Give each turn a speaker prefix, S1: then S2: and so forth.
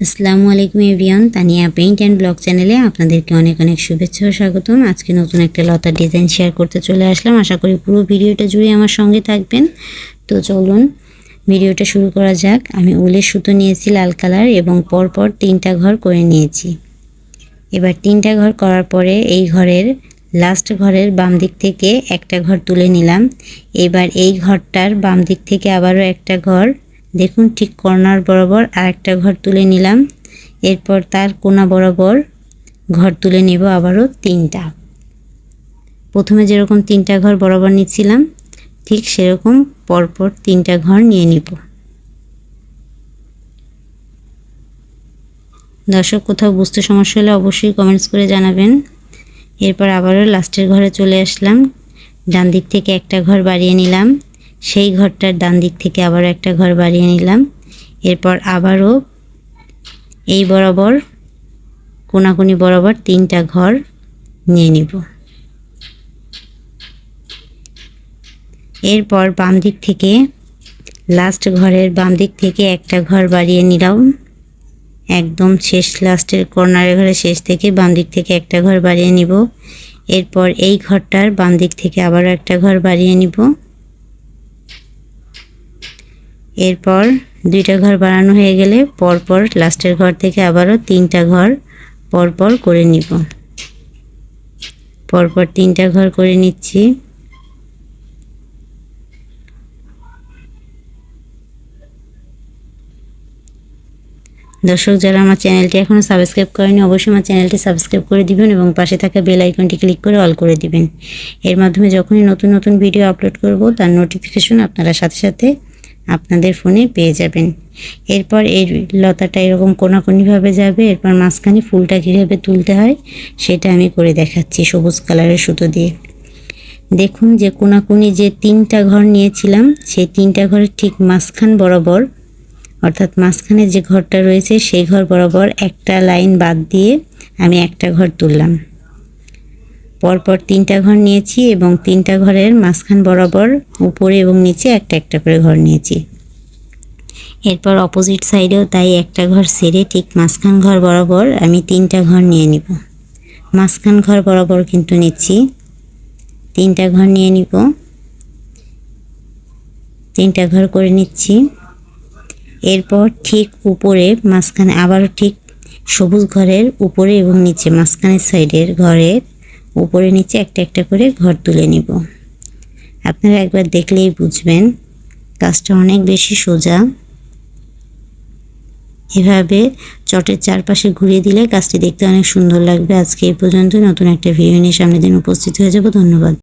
S1: আসসালামু আলাইকুম everyone Tania paint and blog চ্যানেলে আপনাদেরকে অনেক অনেক শুভেচ্ছা ও স্বাগতম। আজকে নতুন একটা লতার ডিজাইন শেয়ার করতে চলে আসলাম। আশা করি পুরো ভিডিওটা জুড়ে আমার সঙ্গে থাকবেন। তো চলুন ভিডিওটা শুরু করা যাক। আমি উলের সুতো নিয়েছি লাল কালার এবং পরপর তিনটা ঘর করে নিয়েছি। এবার তিনটা ঘর করার পরে এই ঘরের লাস্ট ঘরের বাম দিক থেকে একটা ঘর তুলে নিলাম। এবার এই ঘরটার বাম দিক থেকে আবারও একটা ঘর দেখুন ঠিক কর্নার বরাবর আরেকটা ঘর তুলে নিলাম। এরপর তার কোনা বরাবর ঘর তুলে নেব আবারও তিনটা। প্রথমে যেরকম তিনটা ঘর বরাবর নিচ্ছিলাম, ঠিক সেরকম পরপর তিনটা ঘর নিয়ে নিব। দর্শক, কোথাও বুঝতে সমস্যা হলে অবশ্যই কমেন্টস করে জানাবেন। এরপর আবারও লাস্টের ঘরে চলে আসলাম। ডান দিক থেকে একটা ঘর বাড়িয়ে নিলাম। সেই ঘরটার ডান দিক থেকে আবারও একটা ঘর বাড়িয়ে নিলাম। এরপর আবারও এই বরাবর, কোনাকুনি বরাবর তিনটা ঘর নিয়ে নিব। এরপর বাম দিক থেকে লাস্ট ঘরের বাম দিক থেকে একটা ঘর বাড়িয়ে নিলাম। একদম শেষ লাস্টের কর্নারের ঘরে শেষ থেকে বাম দিক থেকে একটা ঘর বাড়িয়ে নিব। এরপর এই ঘরটার বাম দিক থেকে আবারও একটা ঘর বাড়িয়ে নিব। এরপর দুইটা ঘর বানানো হয়ে গেলে পরপর লাস্টের ঘর থেকে আবারও তিনটা ঘর পরপর করে নিব। পরপর তিনটা ঘর করে নিচ্ছি। দর্শক, যারা আমার চ্যানেলটি এখনও সাবস্ক্রাইব করেনি অবশ্যই আমার চ্যানেলটি সাবস্ক্রাইব করে দিবেন এবং পাশে থাকা বেল আইকনটি ক্লিক করে অল করে দিবেন। এর মাধ্যমে যখনই নতুন নতুন ভিডিও আপলোড করব, তার নোটিফিকেশন আপনারা সাথে সাথে আপনাদের ফোনে পেয়ে যাবেন। এরপর এই লতাটা এরকম কোনাকুনিভাবে যাবে, এরপর মাঝখানে ফুলটা কীভাবে তুলতে হয় সেটা আমি করে দেখাচ্ছি সবুজ কালারের সুতো দিয়ে। দেখুন যে কোনাকুনি যে তিনটা ঘর নিয়েছিলাম, সেই তিনটা ঘরের ঠিক মাঝখান বরাবর, অর্থাৎ মাঝখানে যে ঘরটা রয়েছে, সেই ঘর বরাবর একটা লাইন বাদ দিয়ে আমি একটা ঘর তুললাম। পরপর তিনটা ঘর নিয়েছি এবং তিনটা ঘরের মাঝখান বরাবর উপরে এবং নিচে একটা একটা করে ঘর নিয়েছি। এরপর অপোজিট সাইডেও তাই একটা ঘর সেরে ঠিক মাঝখান ঘর বরাবর আমি তিনটা ঘর নিয়ে নিব। মাঝখান ঘর বরাবর কিন্তু নিচ্ছি। তিনটা ঘর নিয়ে নিব। তিনটা ঘর করে নিচ্ছি। এরপর ঠিক উপরে মাঝখানে আবারও ঠিক সবুজ ঘরের উপরে এবং নিচে মাঝখানের সাইডের ঘরের উপরে নিচে একটা একটা করে ঘর তুলে নিব। আপনারা একবার দেখলেই বুঝবেন কাজটা অনেক বেশি সোজা। এভাবে চটের চারপাশে ঘুরিয়ে দিলে কাজটি দেখতে অনেক সুন্দর লাগবে। আজকে এই পর্যন্ত, নতুন একটা ভিডিও নিয়ে সামনের দিন উপস্থিত হয়ে যাব। ধন্যবাদ।